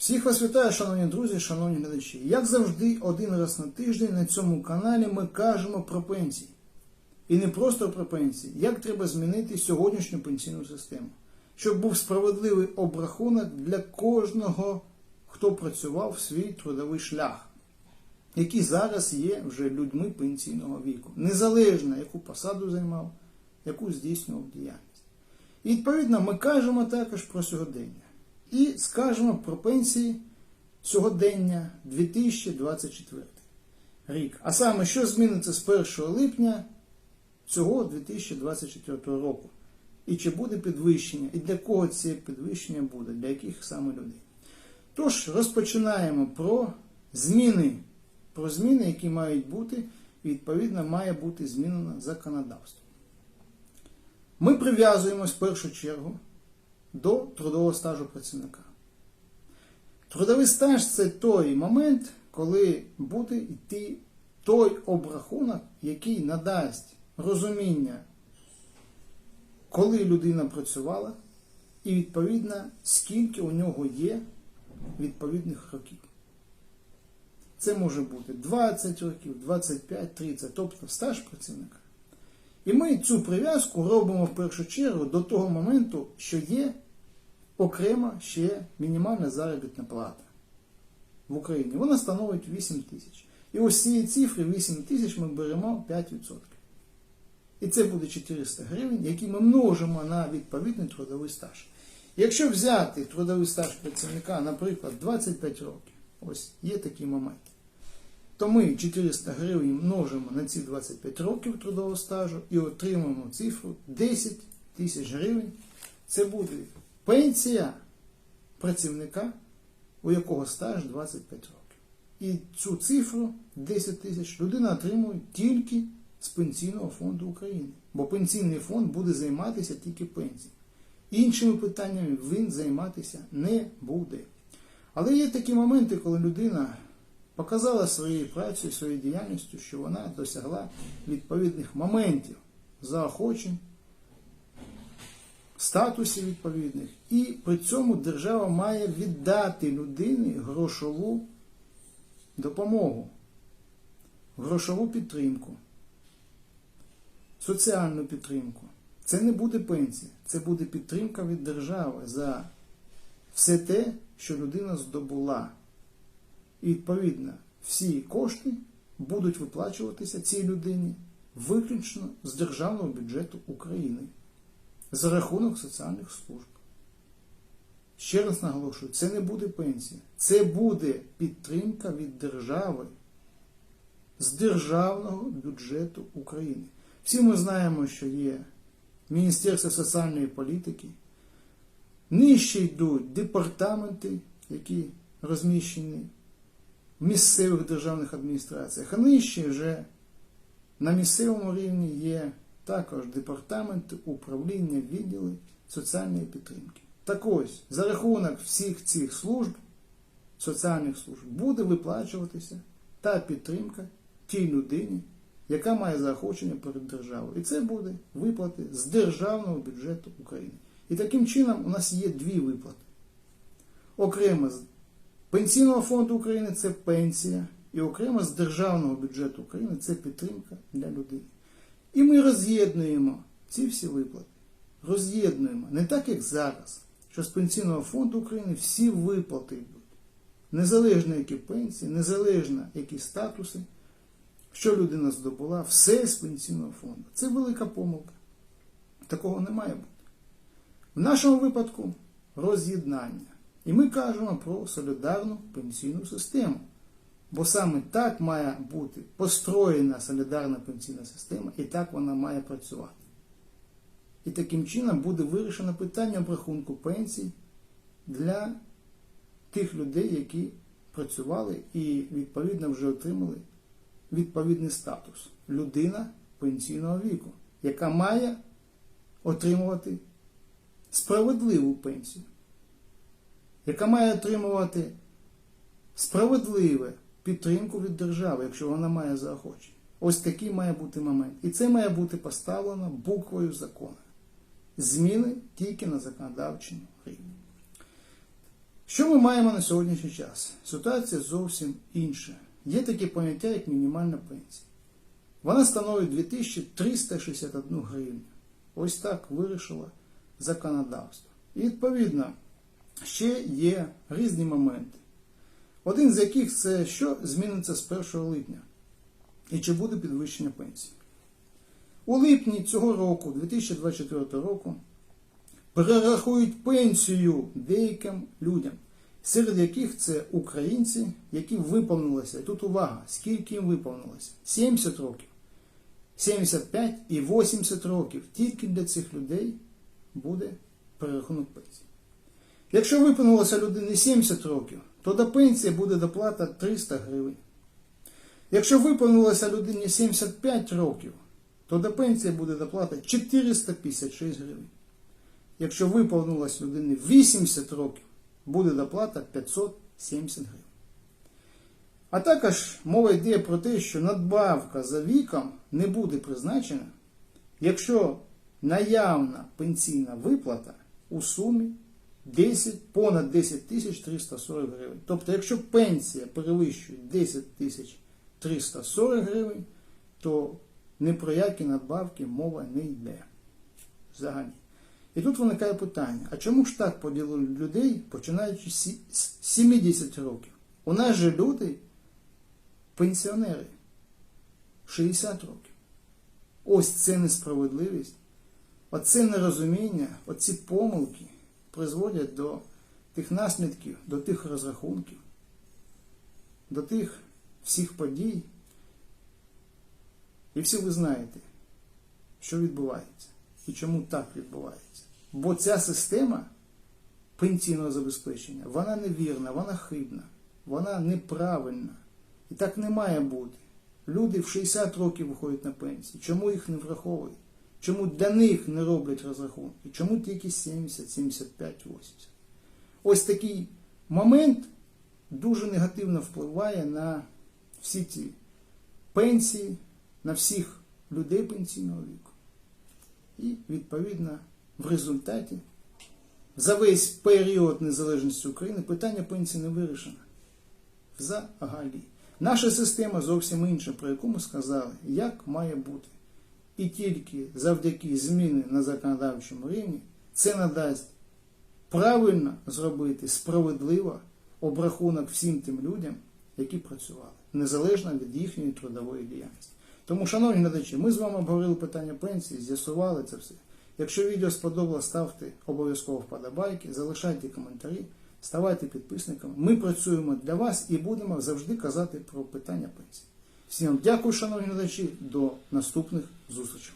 Всіх вас вітаю, шановні друзі, шановні глядачі. Як завжди, один раз на тиждень на цьому каналі ми кажемо про пенсії. І не просто про пенсії, як треба змінити сьогоднішню пенсійну систему, щоб був справедливий обрахунок для кожного, хто працював свій трудовий шлях, які зараз є вже людьми пенсійного віку, незалежно яку посаду займав, яку здійснював діяльність. І відповідно ми кажемо також про сьогодення. І скажемо про пенсії сьогодення 2024 рік. А саме, що зміниться з 1 липня цього 2024 року. І чи буде підвищення, і для кого це підвищення буде, для яких саме людей. Тож, розпочинаємо про зміни, про зміни, які мають бути, і відповідно має бути змінено законодавство. Ми прив'язуємось в першу чергу до трудового стажу працівника. Трудовий стаж це той момент, коли буде йти той обрахунок, який надасть розуміння, коли людина працювала, і відповідно, скільки у нього є відповідних років. Це може бути 20 років, 25, 30, тобто стаж працівника. І ми цю прив'язку робимо в першу чергу до того моменту, що є окрема ще мінімальна заробітна плата в Україні. Вона становить 8 тисяч. І ось цієї цифри 8 тисяч ми беремо 5%. І це буде 400 гривень, які ми множимо на відповідний трудовий стаж. Якщо взяти трудовий стаж працівника, наприклад, 25 років, ось є такий момент то ми 400 гривень множимо на ці 25 років трудового стажу і отримаємо цифру 10 тисяч гривень. Це буде пенсія працівника, у якого стаж 25 років. І цю цифру 10 тисяч людина отримує тільки з Пенсійного фонду України. Бо пенсійний фонд буде займатися тільки пенсією. Іншими питаннями він займатися не буде. Але є такі моменти, коли людина показала своєю працею, своєю діяльністю, що вона досягла відповідних моментів заохочень, статусів відповідних, і при цьому держава має віддати людині грошову допомогу, грошову підтримку, соціальну підтримку. Це не буде пенсія, це буде підтримка від держави за все те, що людина здобула. І відповідно всі кошти будуть виплачуватися цій людині виключно з державного бюджету України за рахунок соціальних служб. Ще раз наголошую, це не буде пенсія, це буде підтримка від держави з державного бюджету України. Всі ми знаємо, що є Міністерство соціальної політики, нижче йдуть департаменти, які розміщені місцевих державних адміністраціях, а нижче вже на місцевому рівні є також департаменти управління відділи соціальної підтримки. Так ось, за рахунок всіх цих служб, соціальних служб, буде виплачуватися та підтримка тій людині, яка має заохочення перед державою. І це буде виплати з державного бюджету України. І таким чином у нас є дві виплати. Окремо Пенсійного фонду України це пенсія, і окремо з Державного бюджету України це підтримка для людей. І ми роз'єднуємо ці всі виплати. Роз'єднуємо не так, як зараз, що з Пенсійного фонду України всі виплати йдуть. Незалежно які пенсії, незалежно які статуси, що людина здобула, все з пенсійного фонду. Це велика помилка. Такого не має бути. В нашому випадку роз'єднання. І ми кажемо про солідарну пенсійну систему. Бо саме так має бути построєна солідарна пенсійна система, і так вона має працювати. І таким чином буде вирішено питання обрахунку пенсій для тих людей, які працювали і відповідно вже отримали відповідний статус людина пенсійного віку, яка має отримувати справедливу пенсію яка має отримувати справедливе підтримку від держави, якщо вона має заохочення. Ось такий має бути момент. І це має бути поставлено буквою закону. Зміни тільки на законодавчому рівні. Що ми маємо на сьогоднішній час? Ситуація зовсім інша. Є таке поняття, як мінімальна пенсія. Вона становить 2361 гривню. Ось так вирішило законодавство. І відповідно ще є різні моменти. Один з яких це що зміниться з 1 липня і чи буде підвищення пенсії. У липні цього року, 2024 року, перерахують пенсію деяким людям, серед яких це українці, які виповнилося. І тут увага, скільки їм виповнилося? 70 років, 75 і 80 років. Тільки для цих людей буде перерахунок пенсії. Якщо виповнилося людині 70 років, то до пенсії буде доплата 300 гривень. Якщо виповнилося людині 75 років, то до пенсії буде доплата 456 гривень. Якщо виповнилось людині 80 років, буде доплата 570 гривень. А також мова йде про те, що надбавка за віком не буде призначена, якщо наявна пенсійна виплата у сумі 10, понад 10 тисяч 340 гривень. Тобто, якщо пенсія перевищує 10 тисяч 340 гривень, то ні про які надбавки мова не йде. Взагалі. І тут виникає питання: а чому ж так поділили людей, починаючи з 70 років? У нас же люди пенсіонери 60 років. Ось це несправедливість, оце нерозуміння, оці помилки призводять до тих наслідків, до тих розрахунків, до тих всіх подій. І всі ви знаєте, що відбувається і чому так відбувається. Бо ця система пенсійного забезпечення, вона невірна, вона хибна, вона неправильна. І так не має бути. Люди в 60 років виходять на пенсію. Чому їх не враховують? Чому для них не роблять розрахунки? Чому тільки 70, 75, 80? Ось такий момент дуже негативно впливає на всі ці пенсії, на всіх людей пенсійного віку. І, відповідно, в результаті за весь період незалежності України питання пенсії не вирішено. Взагалі. Наша система зовсім інша, про яку ми сказали, як має бути. І тільки завдяки зміни на законодавчому рівні це надасть правильно зробити справедливо обрахунок всім тим людям, які працювали, незалежно від їхньої трудової діяльності. Тому, шановні глядачі, ми з вами обговорили питання пенсії, з'ясували це все. Якщо відео сподобалось, ставте обов'язково вподобайки, залишайте коментарі, ставайте підписниками. Ми працюємо для вас і будемо завжди казати про питання пенсії. Всім дякую, шановні глядачі, до наступних зустрічей.